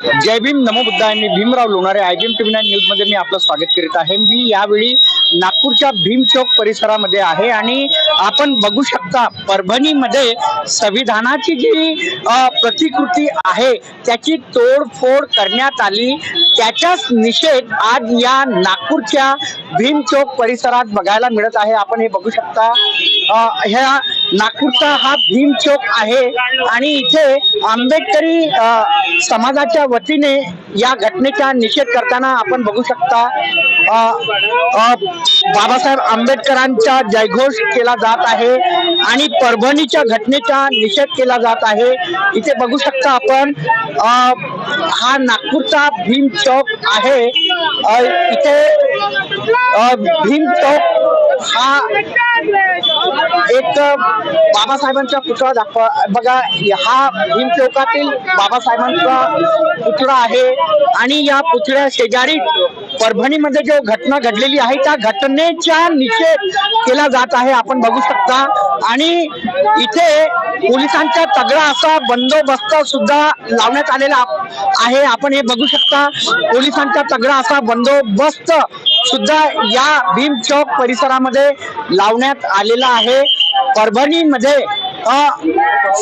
जय भीम नमो बुद्धाय. मी Bhimrao Lonare I B TV nine न्यूजमध्ये मी आपलं स्वागत करीत आहे. मी यावेळी नागपूरच्या भीम चौक परिसरामध्ये आहे आणि आपण बघू शकता परभणीमध्ये संविधानाची जी प्रतिकृती आहे त्याची तोडफोड करण्यात आली. त्याचाच निषेध आज या नागपूरच्या भीम चौक परिसरात बघायला मिळत आहे. आपण हे बघू शकता. ह्या नागपूरचा हा भीम चौक आहे आणि इथे आंबेडकरी समाजाच्या वतीने या घटनेचा निषेध करताना आपण बघू शकता बाबासाहेब आंबेडकरांचा जयघोष केला जात आहे आणि परभणीच्या घटनेचा निषेध केला जात आहे. इथे बघू शकता आपण हा नागपूरचा भीम चौक आहे. इथे भीम चौक हा. एक बाबासाहेबांचा पुतळा दाखवा. बघा हा भीम चौकातील बाबासाहेबांचा पुतळा आहे. आणि या पुतळ्या शेजारी परभणीमध्ये जो घटना घडलेली आहे त्या घटनेच्या निषेध केला जात आहे. आपण बघू शकता. आणि इथे पोलिसांचा तगडा असा बंदोबस्त सुद्धा लावण्यात आलेला आहे. आपण हे बघू शकता. पोलिसांचा तगडा असा बंदोबस्त सुद्धा या भीम चौक परिसरामध्ये लावण्यात आलेला आहे. परभणीमध्ये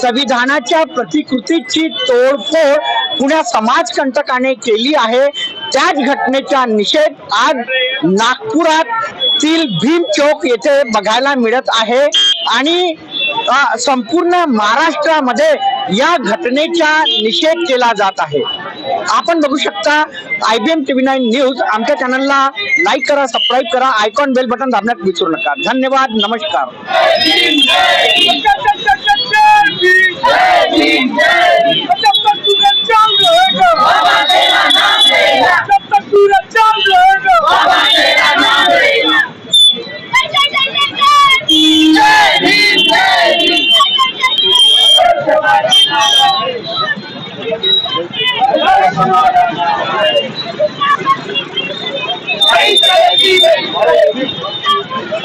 संविधानाच्या प्रतिकृतीची तोडफोड पुण्या समाजकंटकाने केली आहे. त्याच घटनेचा निषेध आज नागपुरातील भीम चौक येथे बघायला मिळत आहे. आणि संपूर्ण महाराष्ट्रामध्ये या घटनेचा निषेध केला जात आहे. आपण बघू शकता I B M TV nine news आमच्या चॅनलला लाईक करा सबस्क्राईब करा आयकॉन बेल बटन दाबण्यात विसरू नका धन्यवाद नमस्कार